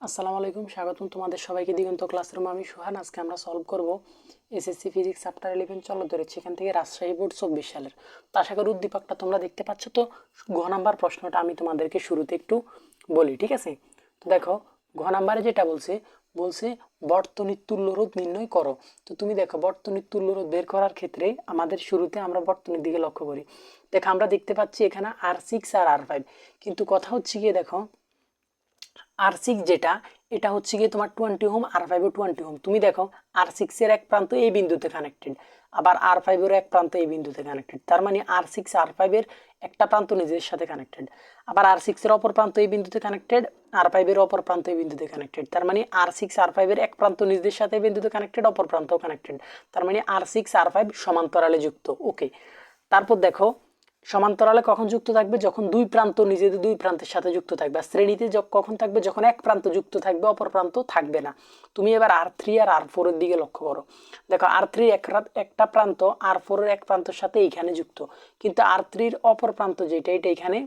আসসালামু আলাইকুম, স্বাগতম তোমাদের সবাইকে দিগন্ত ক্লাসরুম। আমি সুহান, আজকে আমরা সলভ করব এসএসসি ফিজিক্স চ্যাপ্টার ইলেভেন চলো ধরেছি এখান থেকে রাজশাহী বোর্ড চব্বিশ সালের। তো আশা করি উদ্দীপকটা তোমরা দেখতে পাচ্ছ। তো ঘ নাম্বার প্রশ্নটা আমি তোমাদেরকে শুরুতে একটু বলি, ঠিক আছে? তো দেখো, ঘ নাম্বারে যেটা বলছে বলছে বর্তনীর তুল্য রোধ নির্ণয় করো। তো তুমি দেখো, বর্তনীর তুল্য রোধ বের করার ক্ষেত্রে আমাদের শুরুতে আমরা বর্তনীর দিকে লক্ষ্য করি। দেখো, আমরা দেখতে পাচ্ছি এখানে আর সিক্স আর আর ফাইভ কিন্তু কথা হচ্ছে গিয়ে দেখো আর সিক্স যেটা, এটা হচ্ছে গিয়ে তোমার টোয়েন্টি হোম আর ফাইভও টোয়েন্টি হোম তুমি দেখো আর সিক্সের এক প্রান্ত এই বিন্দুতে কানেক্টেড আবার আর ফাইভের এক প্রান্ত এই বিন্দুতে কানেক্টেড তার মানে আর সিক্স আর ফাইভের একটা প্রান্ত নিজের সাথে কানেক্টেড আবার আর সিক্সের অপর প্রান্ত এই বিন্দুতে কানেক্টেড আর ফাইভের অপর প্রান্ত এই বিন্দুতে কানেক্টেড তার মানে আর সিক্স আর ফাইভের এক প্রান্ত নিজেদের সাথে বিন্দুতে কানেক্টেড অপর প্রান্তও কানেক্টেড তার মানে আর সিক্স আর ফাইভ সমান্তরালে যুক্ত ওকে তারপর দেখো সমান্তরালে কখন যুক্ত থাকবে? যখন দুই প্রান্ত নিজেদের দুই প্রান্তের সাথে যুক্ত থাকবে। আর শ্রেণীতে কখন থাকবে? যখন এক প্রান্ত যুক্ত থাকবে, অপর প্রান্ত থাকবে না। তুমি এবার আর থ্রি আর আর ফোরের দিকে লক্ষ্য করো। দেখো, আর থ্রি এক একটা প্রান্ত, আর ফোরের এক প্রান্তের সাথে এইখানে যুক্ত। কিন্তু আর থ্রির অপর প্রান্ত যেটা, এটা এখানে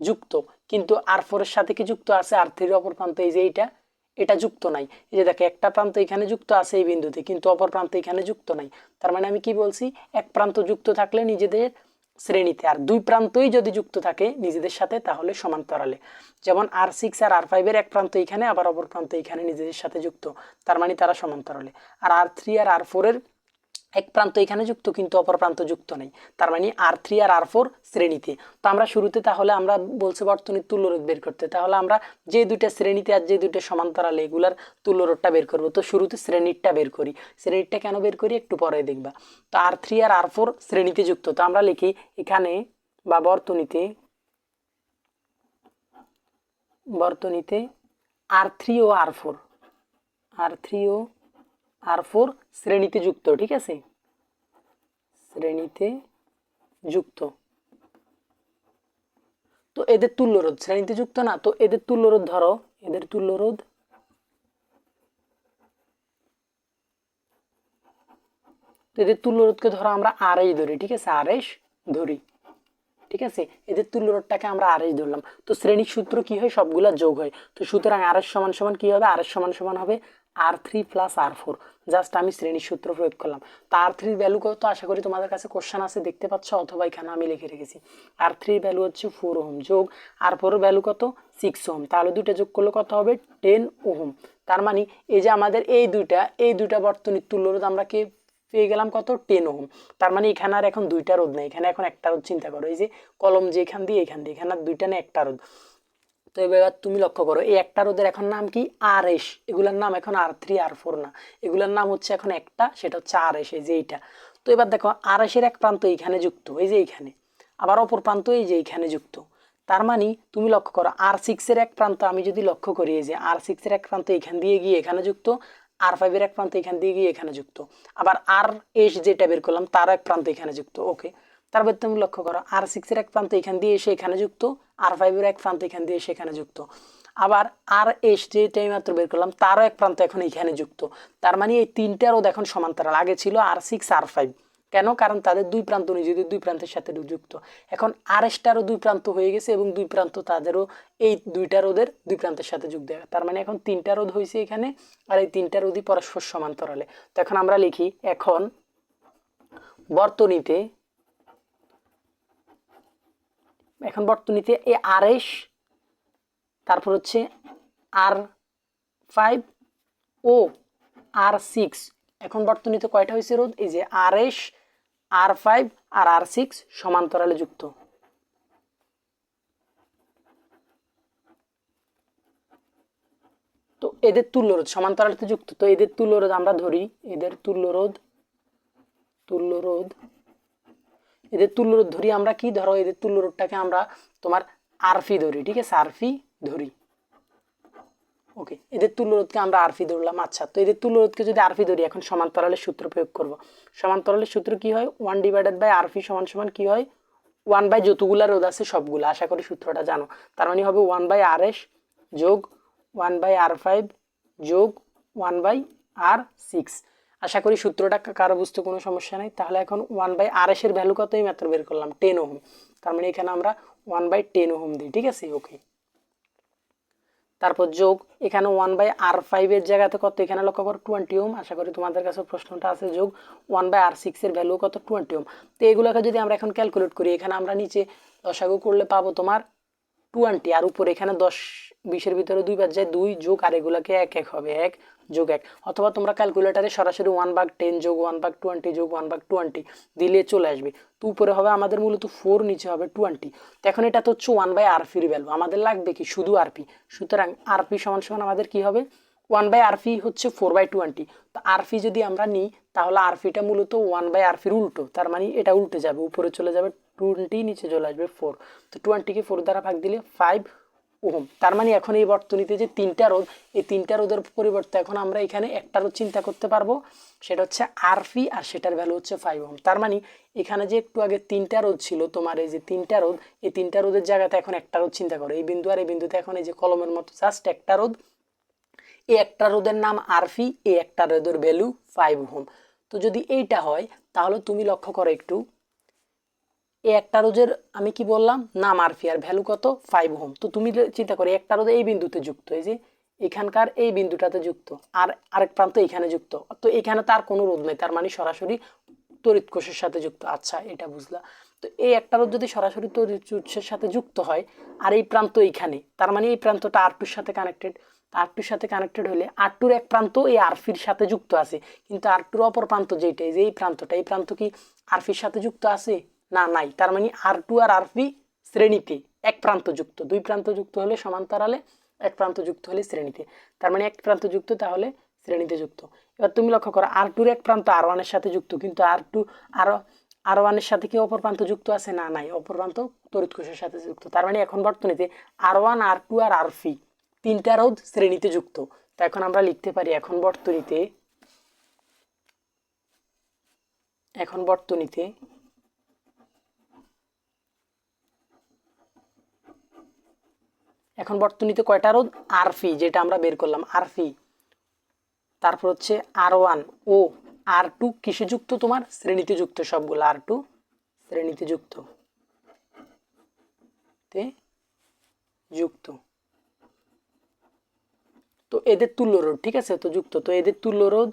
যুক্ত। কিন্তু আর ফোরের সাথে কি যুক্ত আছে? আর থ্রির অপর প্রান্ত এই যে এইটা, এটা যুক্ত নাই। এই যে দেখো, একটা প্রান্ত এখানে যুক্ত আছে এই বিন্দুতে, কিন্তু অপর প্রান্ত এখানে যুক্ত নাই। তার মানে আমি কি বলছি? এক প্রান্ত যুক্ত থাকলে নিজেদের শ্রেণীতে। আর দুই প্রান্তই যদি যুক্ত থাকে নিজেদের সাথে, তাহলে সমান্তরালে যেমন আর সিক্স আর আর ফাইভের এক প্রান্ত এখানে আবার অপর প্রান্ত এখানে নিজেদের সাথে যুক্ত। তার মানে তারা সমান্তরালে আর আর থ্রি আর আর ফোরের এক প্রান্ত এখানে যুক্ত, কিন্তু অপর প্রান্ত যুক্ত নেই। তার মানে আর থ্রি আর আর ফোর শ্রেণীতে। তো আমরা শুরুতে তাহলে আমরা বলছি বর্তনীর তুল্যরোধ বের করতে। তাহলে আমরা যে দুইটা শ্রেণীতে আর যে দুইটা সমান্তরালে এগুলার তুল্যরোধটা বের করব, তো শুরুতে শ্রেণীরটা বের করি। শ্রেণীরটা কেন বের করি? একটু পরে দেখবা। তো আর থ্রি আর আর ফোর শ্রেণীতে যুক্ত। তো আমরা লিখি এখানে বা বর্তনীতে বর্তনীতে আর থ্রি ও আর ফোর আর থ্রি ও আর ফোর শ্রেণীতে যুক্ত, ঠিক আছে? শ্রেণীতে যুক্ত। তো এদের তুল্যরোধ, শ্রেণীতে যুক্ত না, তো এদের তুল্যরোধ ধরো, এদের তুল্যরোধ এদের তুল্যরোধকে ধরো আমরা আড়াই ধরি, ঠিক আছে? আড়াইশ ধরি, ঠিক আছে? এদের তুল্যরোধটাকে আমরা আড়াইশ ধরলাম। তো শ্রেণির সূত্র কি হয়? সবগুলা যোগ হয়। তো সুতরাং আড়াইশ সমান সমান কি হবে? আড়াইশ সমান সমান হবে R three plus R four just আমি শ্রেণির সূত্র প্রয়োগ করলাম। তো আর থ্রির ভ্যালু কত? আশা করি তোমাদের কাছে কোশ্চেন আছে, দেখতে পাচ্ছ? অথবা এখানে আমি লিখে রেখেছি। আর থ্রির ভ্যালু হচ্ছে ফোর ওহম যোগ। আর ফোরের ভ্যালু কত? Six ohm. তাহলে দুইটা যোগ করলে কত হবে? Ten ohm. তার মানে এই যে আমাদের এই দুইটা এই দুইটা বর্তনীর তুল্যরোধ আমরা কে পেয়ে গেলাম কত? Ten ohm. তার মানে এখানে আর এখন দুইটা রোধ নেই। এখানে এখন একটা রোধ চিন্তা করো। এই যে কলম যে এখান দিয়ে এখান দিয়ে। এখানে আর দুইটা নেই, একটা রোধ। তো এবার তুমি লক্ষ্য করো, এই একটা রোদের এখন নাম কি? আর এস এগুলোর নাম এখন আর থ্রি আর ফোর না। এগুলোর নাম হচ্ছে এখন একটা, সেটা হচ্ছে আর এস এই যে এইটা। তো এবার দেখো আর এসের এক প্রান্ত এইখানে যুক্ত, এই যে এইখানে। আবার অপর প্রান্ত এই যে এইখানে যুক্ত। তার মানে তুমি লক্ষ্য করো আর সিক্সের এক প্রান্ত, আমি যদি লক্ষ্য করি যে আর সিক্সের এক প্রান্ত এখান দিয়ে গিয়ে এখানে যুক্ত আর ফাইভের এক প্রান্ত এখান দিয়ে গিয়ে এখানে যুক্ত। আবার আর এস যেটা বের করলাম তার এক প্রান্ত এখানে যুক্ত ওকে তারপর তুমি লক্ষ্য করো আর সিক্সের এক প্রান্ত এখান দিয়ে এসে এখানে যুক্ত আর ফাইভের এক প্রান্ত এখান দিয়ে এসে এখানে যুক্ত। আবার আর এস যেটাই মাত্র বের করলাম, তারও এক প্রান্ত এখন এখানে যুক্ত। তার মানে এই তিনটারও এখন সমান্তরাল, আগে ছিল আর সিক্স আর ফাইভ কেন? কারণ তাদের দুই প্রান্ত নিজেদের দুই প্রান্তের সাথে যুক্ত। এখন আর এসটারও দুই প্রান্ত হয়ে গেছে এবং দুই প্রান্ত তাদেরও এই দুইটা রোধের দুই প্রান্তের সাথে যুক্ত দেয় তার মানে এখন তিনটা রোধ হয়েছে এখানে, আর এই তিনটা রোধই পরস্পর সমান্তরালে। তো এখন আমরা লিখি, এখন বর্তনীতে এখন বর্তনীতে এ আর এস, তারপর হচ্ছে আর ফাইভ ও আর সিক্স। এখন বর্তনীতে কয়টা হয়েছে রোধ এই যে আর এস, আর ফাইভ আর আর সিক্স সমান্তরালে যুক্ত। তো এদের তুল্যরোধ সমান্তরালে যুক্ত। তো এদের তুল্য তুল্যরোধ আমরা ধরি, এদের তুল্যরোধ তুল্যরোধ এদের তুল্য রোধ ধরি আমরা কি? ধরো এদের তুল্যরোধটাকে আমরা তোমার আরফি ধরি, ঠিক আছে? আরফি ধরি। ওকে এদের তুল্যরোধকে আমরা আরফি ধরলাম। আচ্ছা তো এদের তুল্য রোধকে যদি আরফি ধরি, এখন সমান্তরালের সূত্র প্রয়োগ করব। সমান্তরালের সূত্র কি হয়? ওয়ান ডিভাইডেড বাই আরফি সমান সমান কি হয়? ওয়ান বাই যতগুলা রোধ আছে সবগুলো, আশা করি সূত্রটা জানো। তার মানে হবে ওয়ান বাই আর এস যোগ ওয়ান বাই আর ফাইভ যোগ ওয়ান বাই আর সিক্স আশা করি সূত্রটা কারও বুঝতে কোনো সমস্যা নেই। তাহলে এখন ওয়ান বাই আর এসের ভ্যালু কতই মাত্র বের করলাম? Ten ohm. তার মানে এখানে আমরা ওয়ান বাই টেন ওহম দিই, ঠিক আছে? ওকে তারপর যোগ, এখানে ওয়ান বাই আর ফাইভের জায়গাতে কত? এখানে লক্ষ্য করো টোয়েন্টি ওম আশা করি তোমাদের কাছে প্রশ্নটা আছে, যোগ ওয়ান বাই আর সিক্সের ভ্যালু কত? টোয়েন্টি ওম তো এগুলোকে যদি আমরা এখন ক্যালকুলেট করি, এখানে আমরা নিচে দশাগু করলে পাবো তোমার টোয়েন্টি আর উপরে এখানে দশ, বিশের ভিতরে দুই বার যায় দুই যোগ আর এগুলোকে এক এক হবে, এক যোগ এক। অথবা তোমরা ক্যালকুলেটারে সরাসরি ওয়ান বাগ টেন যোগ ওয়ান বাগ টোয়েন্টি যোগ ওয়ান বাগ টোয়েন্টি দিলে চলে আসবে। তো উপরে হবে আমাদের মূলত ফোর নিচে হবে টোয়েন্টি তো এখন এটা তো হচ্ছে ওয়ান বাই আরপির ভ্যালু আমাদের লাগবে কি? শুধু আরপি সুতরাং আরপি সমান সমান আমাদের কি হবে? ওয়ান বাই আরপি হচ্ছে ফোর বাই টোয়েন্টি তো আরপি যদি আমরা নিই, তাহলে আরপিটা মূলত ওয়ান বাই আরপির উল্টো। তার মানে এটা উল্টে যাবে, উপরে চলে যাবে টোয়েন্টি নিচে চলে আসবে ফোর তো টোয়েন্টিকে ফোর দ্বারা ভাগ দিলে ফাইভ ওহম। তার মানে এখন এই বর্তনীতে যে তিনটা রোধ, এই তিনটা রোধের পরিবর্তে এখন আমরা এখানে একটা রোধ চিন্তা করতে পারব, সেটা হচ্ছে আরফি আর সেটার ভ্যালু হচ্ছে ফাইভ ওহম। তার মানে এখানে যে একটু আগে তিনটা রোধ ছিল তোমার, এই যে তিনটা রোধ, এই তিনটা রোধের জায়গাতে এখন একটা রোধ চিন্তা করো। এই বিন্দু আর এই বিন্দুতে এখন এই যে কলমের মতো জাস্ট একটা রোধ, এই একটা রোধের নাম আরফি এই একটা রোধের ভ্যালু ফাইভ ওহম। তো যদি এইটা হয়, তাহলে তুমি লক্ষ্য করো একটু এই একটা রোজের, আমি কি বললাম? নাম আর ভ্যালু কত? ফাইভ হোম তো তুমি চিন্তা করো, একটা রোজ এই বিন্দুতে যুক্ত, এই যে এখানকার এই বিন্দুটাতে যুক্ত, আর আরেক প্রান্ত এখানে যুক্ত। তো এখানে তার কোনো রোধ নেই, তার মানে সরাসরি তড়িৎ কোষের সাথে যুক্ত। আচ্ছা এটা বুঝলা। তো এই একটা রোধ যদি সরাসরি তড়িৎ উৎসের সাথে যুক্ত হয়, আর এই প্রান্ত এইখানে, তার মানে এই প্রান্তটা আর টুর সাথে কানেক্টেড আর টুর সাথে কানেক্টেড হলে আর টুর এক প্রান্ত এই আরফির সাথে যুক্ত আছে। কিন্তু আর টুর অপর প্রান্ত যেটা এই যে এই প্রান্তটা, এই প্রান্ত কি আরফির সাথে যুক্ত আছে? না, নাই। তার মানে আর টু আর আর পি শ্রেণীতে, এক প্রান্ত যুক্ত দুই প্রান্ত যুক্ত হলে সমান্তরালে, এক প্রান্ত যুক্ত হলে শ্রেণীতে। তার মানে এক প্রান্ত যুক্ত তাহলে শ্রেণীতে যুক্ত। এবার তুমি লক্ষ্য করো আর টুর এক প্রান্ত আর ওয়ানের সাথে যুক্ত, কিন্তু আর টু আরও আর ওয়ানের সাথে কি অপর প্রান্ত যুক্ত আছে? না, নাই। অপর প্রান্ত তড়িৎ কোষের সাথে যুক্ত। তার মানে এখন বর্তনীতে আর ওয়ান আর টু আর আর ফি তিনটা রোধ শ্রেণীতে যুক্ত। তো এখন আমরা লিখতে পারি, এখন বর্তনীতে এখন বর্তনীতে এখন বর্তনীতে কয়টা রোধ? আরফি যেটা আমরা বের করলাম আরফি তারপর হচ্ছে আর ওয়ান ও আর টু কিসে যুক্ত তোমার? শ্রেণীতে যুক্ত সবগুলো আর টু শ্রেণীতে যুক্ত তে যুক্ত। তো এদের তুল্য রোধ, ঠিক আছে? তো যুক্ত। তো এদের তুল্য রোধ,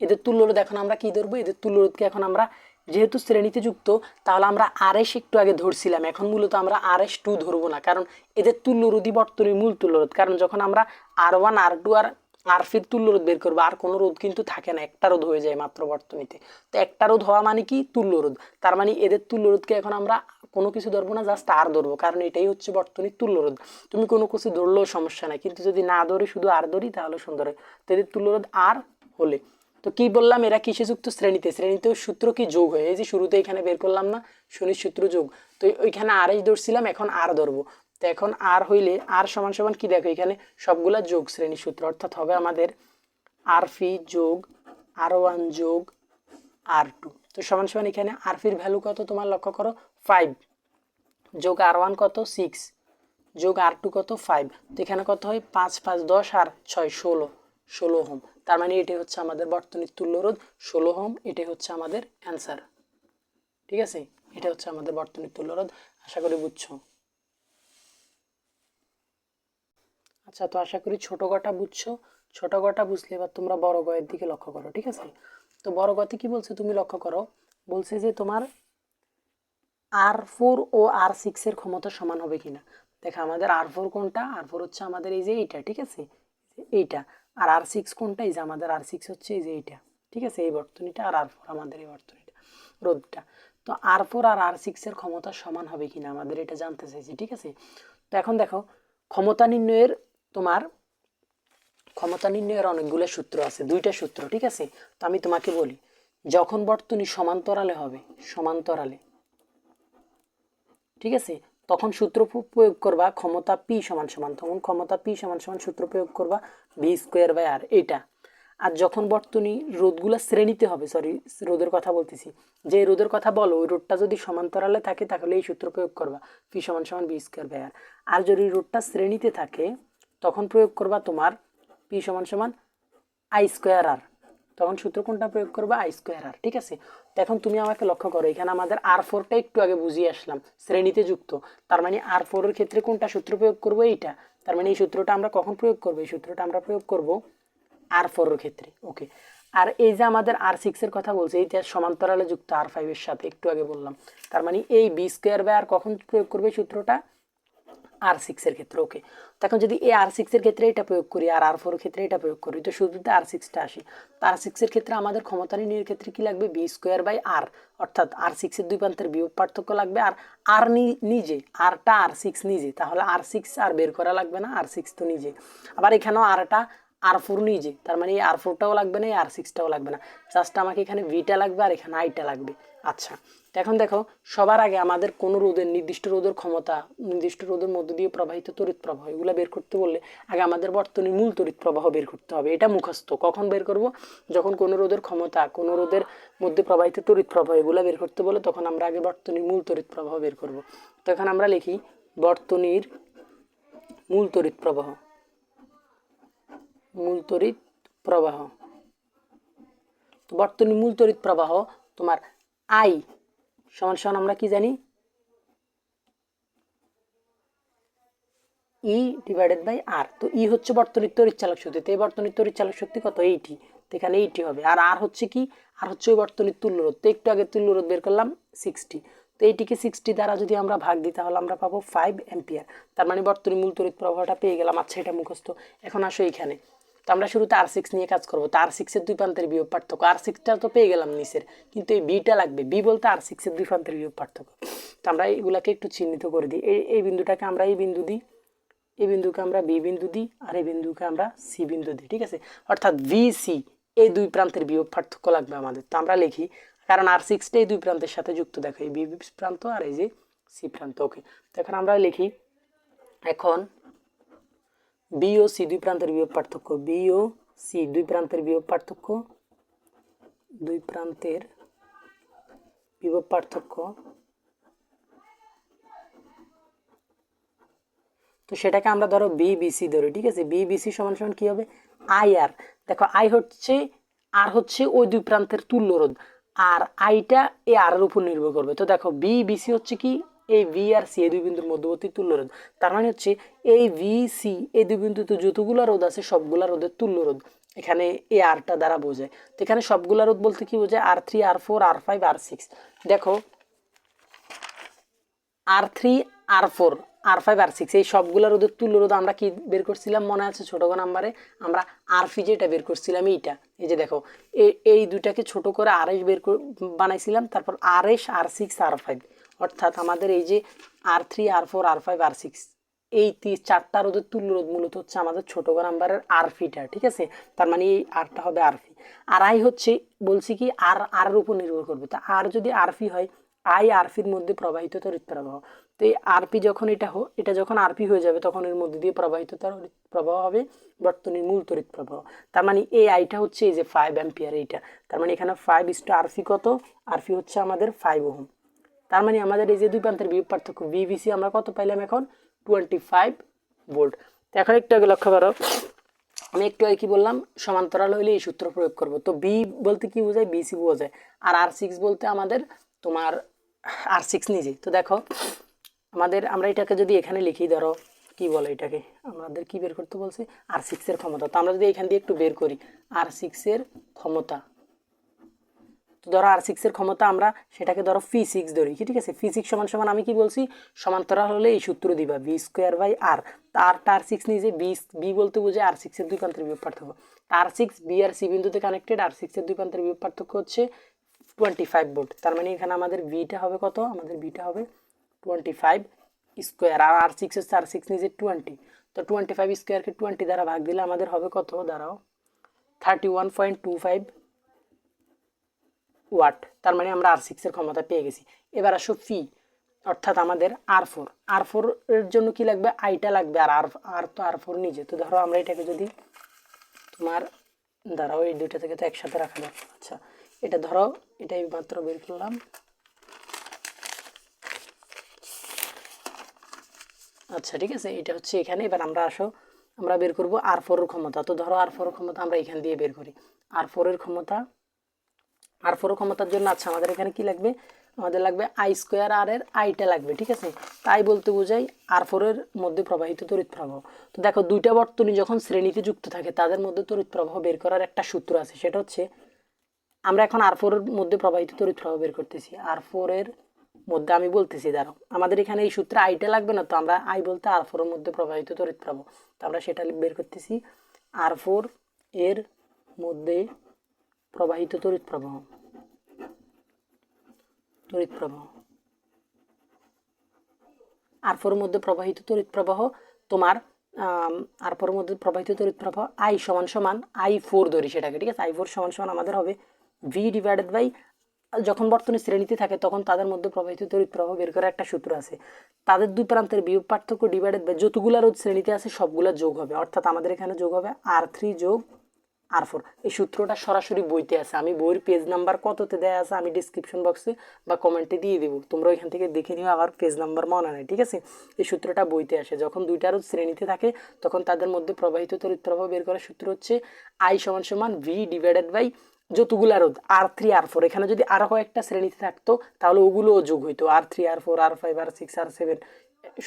এদের তুল্য রোধ এখন আমরা কি ধরবো? এদের তুল্য রোধকে এখন আমরা যেহেতু শ্রেণীতে যুক্ত, তাহলে আমরা আর এস একটু আগে ধরছিলাম। এখন মূলত আমরা আর এস টু ধরবো না, কারণ এদের তুল্যরোধই বর্তনীর মূল তুল্যরোধ কারণ যখন আমরা আর ওয়ান আর টু আর আর ফির তুল্যরোধ বের করব, আর কোনো রোধ কিন্তু থাকে না, একটা রোধ হয়ে যায় মাত্র বর্তনীতে। তো একটা রোধ হওয়া মানে কি? তুল্যরোধ তার মানে এদের তুল্যরোধকে এখন আমরা কোনো কিছু ধরবো না জাস্ট আর ধরবো, কারণ এটাই হচ্ছে বর্তনীর তুল্যরোধ তুমি কোনো কিছু ধরলেও সমস্যা নাই, কিন্তু যদি না ধরি শুধু আর ধরি, তাহলে সুন্দর হয়। তো এদের তুল্যরোধ আর হলে। তো কি বললাম, এরা কিসে যুক্ত? শ্রেণীতে। শ্রেণীতেও সূত্র কি যোগ হয়ে? এই যে শুরুতে এখানে বের করলাম না, শনির সূত্র যোগ। তো ওইখানে আর এস ধরছিলাম, এখন আর ধরবো। তো এখন আর হইলে আর সমান সমান কি দেখো? এখানে সবগুলা যোগ শ্রেণি সূত্র, অর্থাৎ হবে আমাদের আর ফি যোগ, আর ওয়ান যোগ, আর টু। তো সমান সমান এখানে আর ফির ভ্যালু কত তোমার লক্ষ্য করো? ফাইভ। যোগ আর ওয়ান কত? সিক্স। যোগ আর টু কত? ফাইভ। তো এখানে কত হয়? পাঁচ পাঁচ, দশ আর ছয়, ষোলো। ষোলো হোম তার মানে এটাই হচ্ছে আমাদের বর্তনীর তুল্যরোধ ষোলো হোম এটাই হচ্ছে আমাদের অ্যান্সার। ঠিক আছে? এটা হচ্ছে আমাদের বর্তনীর তুল্যরোধ আশা করি বুঝছ। আচ্ছা তো আশা করি ছোট গটা বুঝছ। ছোট গটা বুঝলে এবার তোমরা বড় গয়ের দিকে লক্ষ্য করো, ঠিক আছে? তো বড় গতে কি বলছে তুমি লক্ষ্য করো? বলছে যে তোমার আর ফোর ও আর সিক্সের ক্ষমতা সমান হবে কিনা? দেখো, আমাদের আর ফোর কোনটা? আর ফোর হচ্ছে আমাদের এই যে এইটা, ঠিক আছে? এইটা। আর আর সিক্স কোনটা? এই যে আমাদের আর সিক্স হচ্ছে এই যে এইটা। ঠিক আছে? এই বর্তনীটা আর আর ফোর আমাদের এই বর্তনীটা রোদটা তো আর ফোর আর আর সিক্সের ক্ষমতা সমান হবে কিনা আমাদের এটা জানতে চাইছি, ঠিক আছে? তো এখন দেখো, ক্ষমতা নির্ণয়ের তোমার, ক্ষমতা নির্ণয়ের অনেকগুলো সূত্র আছে, দুইটা সূত্র, ঠিক আছে? তো আমি তোমাকে বলি, যখন বর্তনী সমান্তরালে হবে, সমান্তরালে, ঠিক আছে? তখন সূত্র প্রয়োগ করবা ক্ষমতা পি সমান সমান। তখন ক্ষমতা পি সমান সমান সূত্র প্রয়োগ করবা ভি স্কোয়ার বাই আর এটা আর যখন বর্তনী রোদগুলো শ্রেণীতে হবে সরি রোদের কথা বলতেছি, যে রোদের কথা বলো, ওই রোদটা যদি সমান্তরালে থাকে তাহলে এই সূত্র প্রয়োগ করবা, পি সমান সমান বি স্কোয়ার বাই আর। আর যদি রোদটা শ্রেণীতে থাকে, তখন প্রয়োগ করবা তোমার পি সমান সমান আই স্কোয়ার আর। তখন সূত্র কোনটা প্রয়োগ করব? আই স্কোয়ার আর ঠিক আছে? তো এখন তুমি আমাকে লক্ষ্য করো, এখানে আমাদের আর ফোরটা একটু আগে বুঝিয়ে আসলাম, শ্রেণীতে যুক্ত। তার মানে আর ফোরের ক্ষেত্রে কোনটা সূত্র প্রয়োগ করব? এইটা। তার মানে এই সূত্রটা আমরা কখন প্রয়োগ করব? এই সূত্রটা আমরা প্রয়োগ করব আর ফোরের ক্ষেত্রে ওকে আর এই যে আমাদের আর সিক্সের কথা বলছে, এইটা সমান্তরালে যুক্ত আর ফাইভের সাথে, একটু আগে বললাম। তার মানে এই বি স্কোয়ার বাই আর কখন প্রয়োগ করবে সূত্রটা? আর সিক্সের ক্ষেত্রে ওকে তখন যদি এই আর সিক্সের ক্ষেত্রে এটা প্রয়োগ করি, আর আর ফোর ক্ষেত্রে এটা প্রয়োগ করি, তো শুধুতে আর সিক্সটা আসি, তো আর সিক্সের ক্ষেত্রে আমাদের ক্ষমতা নির্ণয়ের ক্ষেত্রে কি লাগবে? বি স্কোয়ার বাই আর অর্থাৎ আর সিক্সের দুই প্রান্তের বিয়োগ পার্থক্য লাগবে, আর আর নিজে আরটা আর সিক্স নিজে, তাহলে আর সিক্স আর বের করা লাগবে না আর সিক্স তো নিজে। আবার এখানেও আরটা আর ফোর নিজে, তার মানে এই আর ফোরটাও লাগবে না, এই আর সিক্সটাও লাগবে না। জাস্ট আমাকে এখানে ভিটা লাগবে আর এখানে আইটা লাগবে। আচ্ছা এখন দেখো, সবার আগে আমাদের কোনো রোদের নির্দিষ্ট রোদের ক্ষমতা, নির্দিষ্ট রোদের মধ্য দিয়ে প্রবাহিত তড়িৎ প্রবাহ, এগুলো বের করতে বললে আগে আমাদের বর্তনীর মূল তড়িৎ প্রবাহ বের করতে হবে, এটা মুখস্থ। কখন বের করব? যখন কোনো রোদের ক্ষমতা, কোনো রোদের মধ্যে প্রবাহিত তড়িৎ প্রবাহ, এগুলো বের করতে বলে তখন আমরা আগে বর্তনীর মূল তড়িৎ প্রবাহ বের করব। তখন আমরা লিখি বর্তনীর মূল তড়িৎ প্রবাহ। মূল তড়িৎ প্রবাহ। বর্তনী মূল তড়িৎ প্রবাহ তোমার আই সমান সমান আমরা কি জানি? ই ডিভাইডেড বাই আর তো ই হচ্ছে বর্তনীর তড়িৎ চালক শক্তি। তো এই বর্তনীর তড়িৎ চালক শক্তি কত? এইটি তো এখানে এইটি হবে। আর আর হচ্ছে কি? আর হচ্ছে ওই বর্তনীর তুল্যরোধ তো একটু আগে তুল্যরোধ বের করলাম সিক্সটি তো এইটিকে সিক্সটি দ্বারা যদি আমরা ভাগ দিই, তাহলে আমরা পাবো ফাইভ অ্যাম্পিয়ার তার মানে বর্তনী মূল তড়িৎ প্রবাহটা পেয়ে গেলাম। আচ্ছা এটা মুখস্থ। এখন আসো এইখানে। তো আমরা শুরুতে আর সিক্স নিয়ে কাজ করব। তো আর সিক্সের দুই প্রান্তের বিয়োগ পার্থক্য। আর সিক্সটা তো পেয়ে গেলাম নিচের, কিন্তু এই বিটা লাগবে। বি বলতে আর সিক্সের দুই প্রান্তের বিয়োগ পার্থক্য। তো আমরা এগুলাকে একটু চিহ্নিত করে দিই। এই এই বিন্দুটাকে আমরা এই বিন্দু দিই, এই বিন্দুকে আমরা বি বিন্দু দিই, আর এই বিন্দুকে আমরা সি বিন্দু দিই, ঠিক আছে? অর্থাৎ ভি সি এই দুই প্রান্তের বিয়োগ পার্থক্য লাগবে আমাদের। তো আমরা লিখি, কারণ আর সিক্সটা এই দুই প্রান্তের সাথে যুক্ত। দেখো, এই বি প্রান্ত আর এই যে সি প্রান্ত ওকে তো এখন আমরা লিখি, এখন বি সি দুই প্রান্তের বিয়োগ পার্থক্য। বি সি দুই প্রান্তের বিয়োগ পার্থক্য। দুই প্রান্তের বিভব পার্থক্য। তো সেটাকে আমরা ধরো বি বিসি ধরি, ঠিক আছে? বি বিসি সমান সমান কি হবে? আই আর দেখো আই হচ্ছে আর হচ্ছে ওই দুই প্রান্তের তুল্য রোধ আর আইটা এ আর এর উপর নির্ভর করবে। তো দেখো বি বিসি হচ্ছে কি? এই ভি আর সি এই দুই বিন্দুর মধ্যবর্তী তুল্য রোধ। তার মানে হচ্ছে এই ভি সি এই দুই বিন্দুতে যতগুলো রোধ আছে, সবগুলা রোধের তুল্য রোধ। এখানে এ আরটা দ্বারা বোঝায়। তো এখানে সবগুলা রোধ বলতে কি বোঝায়? R three R four R five R six দেখো R three R four R five R six এই সবগুলো রোদের তুল্য রোধ আমরা কি বের করছিলাম? মনে আছে ছোটো নাম্বারে? আমরা আর ফি যেটা বের করছিলাম এইটা। এই যে দেখো এই দুইটাকে ছোট করে আর এস বের বানাইছিলাম, তারপর R S R six R five অর্থাৎ আমাদের এই যে R three R four R five R six এই চারটা রোদের তুল্য রোধ মূলত হচ্ছে আমাদের ছোট নাম্বারের আর ফিটা ঠিক আছে? তার মানে এই আরটা হবে আর ফি আর আই হচ্ছে, বলছি কি আর আর এর উপর নির্ভর করবে। তা আর যদি আর ফি হয় আই আরপির মধ্যে প্রবাহিত তড়িৎ প্রবাহ। তো এই আরপি যখন এটা হো, এটা যখন আরপি হয়ে যাবে, তখন এর মধ্যে দিয়ে প্রবাহিত তড়িৎ প্রবাহ হবে, বর্তনীর মূল তড়িৎ প্রবাহ। তার মানে এই আইটা হচ্ছে এই যে ফাইভ অ্যাম্পিয়ার এইটা। তার মানে এখানে ফাইভ ইস টু আরপি কত? আরপি হচ্ছে আমাদের ফাইভ ওহম। তার মানে আমাদের এই যে দুই প্রান্তের বিয়োগ পার্থক্য বিবিসি আমরা কত পাইলাম এখন? টোয়েন্টি ফাইভ ভোল্ট এখন একটু আগে লক্ষ্য করো, আমি একটু আগে কি বললাম? সমান্তরাল হইলে এই সূত্র প্রয়োগ করব। তো বি বলতে কি বোঝায়? বিসি বোঝায়। আর আর সিক্স বলতে আমাদের তোমার আর সিক্স নিজে তো দেখো, আমাদের, আমরা এটাকে যদি এখানে লিখি, ধরো, কি বলে এটাকে? আমাদের কি বের করতে বলছে? আর সিক্সের ক্ষমতা। তো আমরা যদি এখান দিয়ে একটু বের করি আর সিক্সের ক্ষমতা। তো ধরো আর সিক্সের ক্ষমতা আমরা সেটাকে ধরো ফি সিক্স ধরি ঠিক আছে? ফি সিক্স সমান সমান আমি কি বলছি? সমান্তরাল হলে এই সূত্র দিবা বি স্কোয়ার বাই আর তারটা আর সিক্স নিজে বি বি বলতে বুঝে আর সিক্সের দুই প্রান্তের বিয়োগ পার্থক্য। আর সিক্স বি আর সি বিন্দুতে কানেক্টেড আর সিক্সের দুই প্রান্তের বিয়োগ পার্থক্য হচ্ছে টোয়েন্টি ফাইভ ভোল্ট তার মানে এখানে আমাদের বিটা হবে কত? আমাদের বিটা হবে টোয়েন্টি ফাইভ স্কোয়ার আর আর সিক্স হচ্ছে, আর সিক্স নিজে টোয়েন্টি তো টোয়েন্টি ফাইভ স্কোয়ারকে টোয়েন্টি দ্বারা ভাগ দিলে আমাদের হবে কত? দাঁড়াও। Thirty one point two five watt, তার মানে আমরা আর সিক্সের ক্ষমতা পেয়ে গেছি। এবার আসো ফি অর্থাৎ আমাদের আর ফোর আর ফোর এর জন্য কি লাগবে? আইটা লাগবে আর আর আর তো আর ফোর নিজে। তো ধরো আমরা এটাকে যদি তোমার, দাঁড়াও, এই দুইটা থেকে তো একসাথে রাখা যাবে আচ্ছা এটা ধরো, এটাই মাত্র বের করলাম। আচ্ছা ঠিক আছে, এটা হচ্ছে এখানে। এবার আমরা আসো, আমরা বের করব আর ফোরের ক্ষমতা। তো ধরো আর ফোরের ক্ষমতা আমরা এখান দিয়ে বের করি। আর ফোরের ক্ষমতা আর ফোর ক্ষমতার জন্য আচ্ছা আমাদের এখানে কি লাগবে? আমাদের লাগবে আই স্কোয়ার আর এর আইটা লাগবে, ঠিক আছে? তাই বলতে বোঝাই আর ফোরের মধ্যে প্রবাহিত তড়িৎ প্রবাহ। তো দেখো, দুইটা বর্তনী যখন শ্রেণীতে যুক্ত থাকে, তাদের মধ্যে তড়িৎ প্রবাহ বের করার একটা সূত্র আছে। সেটা হচ্ছে, আমরা এখন আর ফোরের মধ্যে প্রবাহিত তড়িৎ প্রবাহ বের করতেছি। আর ফোরের মধ্যে আমি বলতেছি, দাঁড়াও, আমাদের এখানে এই সূত্রে আইটা লাগবে না, তো আমরা আই বলতে আর ফোরের মধ্যে প্রবাহিত তড়িৎ প্রবাহ। তো আমরা সেটা বের করতেছি। আর ফোর এর মধ্যে প্রবাহিত তড়িৎ প্রবাহ। তড়িৎ প্রবাহ। আর ফোর মধ্যে প্রবাহিত তড়িৎ প্রবাহ তোমার আর ফোর মধ্যে প্রবাহিত তড়িৎ প্রবাহ আই সমান সমান আই ফোর ধরি সেটাকে, ঠিক আছে? আই ফোর সমান সমান আমাদের হবে ভি ডিভাইডেড বাই, যখন বর্তমানে শ্রেণীতে থাকে তখন তাদের মধ্যে প্রবাহিত তড়িৎ প্রবাহ বের করার একটা সূত্র আছে। তাদের দুই প্রান্তের বিয়োগ পার্থক্য ডিভাইডেড বাই যতগুলা রোধ শ্রেণীতে আছে সবগুলা যোগ হবে, অর্থাৎ আমাদের এখানে যোগ হবে আর থ্রি যোগ আর ফোর এই সূত্রটা সরাসরি বইতে আছে। আমি বইয়ের পেজ নাম্বার কততে দেয়া আছে আমি ডিসক্রিপশন বক্সে বা কমেন্টে দিয়ে দেবো। তোমরা ওইখান থেকে দেখে নিও আবার পেজ নাম্বার মনে নেই, ঠিক আছে? এই সূত্রটা বইতে আসে। যখন দুইটারও শ্রেণীতে থাকে, তখন তাদের মধ্যে প্রবাহিত তড়িৎ প্রবাহ বের করার সূত্র হচ্ছে আই সমান সমান ভি ডিভাইডেড বাই যতগুলা রোধ আর থ্রি আর ফোর এখানে যদি আরও কয়েকটা শ্রেণীতে থাকতো, তাহলে ওগুলোও যোগ হইতো। R three R four R five R six R seven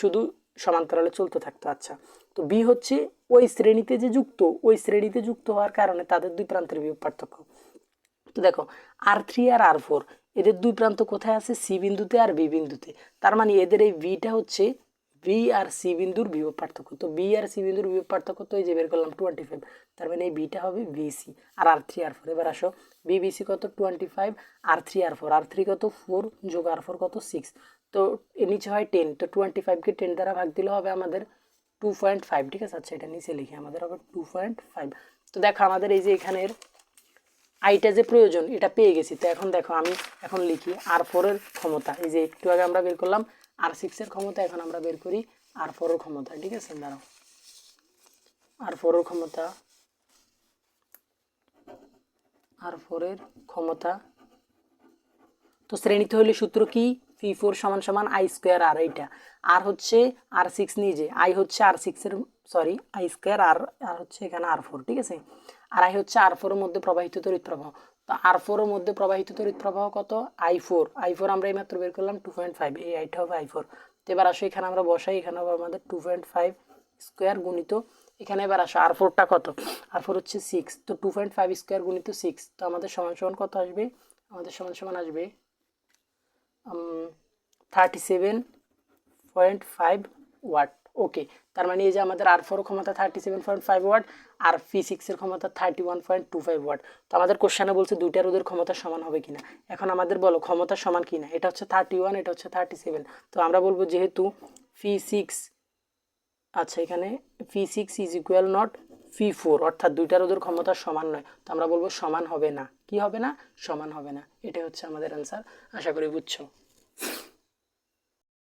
শুধু সমান্তরালে চলতে থাকতো আচ্ছা। তো বি হচ্ছে ওই শ্রেণীতে যে যুক্ত, ওই শ্রেণীতে যুক্ত হওয়ার কারণে তাদের দুই প্রান্তের বিয়োগ পার্থক্য। তো দেখো আর থ্রি আর আর ফোর এদের দুই প্রান্ত কোথায় আছে? সি বিন্দুতে আর বি বিন্দুতে। তার মানে এদের এই বিটা হচ্ছে বি আর সি বিন্দুর বিয়োগ পার্থক্য। তো বি আর সি বিন্দুর বিয়োগ পার্থক্য তো এই যে বের করলাম টোয়েন্টি ফাইভ তার মানে এই বিটা হবে বিসি আর আর থ্রি আর ফোর এবার আসো বিবিসি কত? Twenty five R three R four R three কত? ফোর যোগ আর ফোর কত? সিক্স তো নিচে হয় টেন তো টোয়েন্টি ফাইভকে টেন দ্বারা ভাগ দিলে হবে আমাদের টু পয়েন্ট ফাইভ ঠিক আছে? আচ্ছা এটা নিচে লিখি, আমাদের হবে টু পয়েন্ট ফাইভ তো দেখো, আমাদের এই যে এখানের আইটা যে প্রয়োজন, এটা পেয়ে গেছি। তো এখন দেখো, আমি এখন লিখি আর ফোরের ক্ষমতা। এই যে একটু আগে আমরা বের করলাম আর সিক্সের ক্ষমতা, এখন আমরা বের করি আর ফোরের ক্ষমতা, ঠিক আছে? দাঁড়াও। আর ফোরের ক্ষমতা আর ফোরের ক্ষমতা। তো শ্রেণীতে হলে সূত্র কি? পি ফোর সমান সমান আই স্কোয়ার আর এইটা। আর হচ্ছে আর সিক্স নিজে। আই হচ্ছে আর সিক্সের sorry I square R R হচ্ছে এখানে আর ফোর ঠিক আছে? আর আই হচ্ছে আর ফোরের মধ্যে প্রবাহিত তড়িৎ প্রবাহ। তো আর ফোরের মধ্যে প্রবাহিত তড়িৎ প্রবাহ কত? আই ফোর আই ফোর আমরা এইমাত্র বের করলাম টু পয়েন্ট ফাইভ এই আইটা হবে আই ফোর তো এবার আসো এখানে আমরা বসাই, এখানে হবে আমাদের টু পয়েন্ট ফাইভ স্কোয়ার গুণিত। এখানে এবার আসো আর ফোরটা কত? আর ফোর হচ্ছে সিক্স তো টু পয়েন্ট ফাইভ স্কোয়ার গুণিত সিক্স তো আমাদের সমান সমান কত আসবে? আমাদের সমান সমান আসবে thirty seven point five watt okay তার মানে এই যে আমাদের আর ফোর ক্ষমতা thirty seven point five watt আর ফি সিক্সের ক্ষমতা thirty one point two five watt তো আমাদের কোশ্চেনে বলছে দুইটার ওদের ক্ষমতা সমান হবে কিনা। এখন আমাদের বলো, ক্ষমতা সমান কিনা? এটা হচ্ছে থার্টি ওয়ান এটা হচ্ছে থার্টি সেভেন তো আমরা বলব যেহেতু ফি সিক্স আচ্ছা এখানে P six is equal not P four অর্থাৎ দুইটার ওদের ক্ষমতা সমান নয়। তো আমরা বলব সমান হবে না। কি হবে না? সমান হবে না। এটাই হচ্ছে আমাদের অ্যান্সার আশা করি বুঝছ।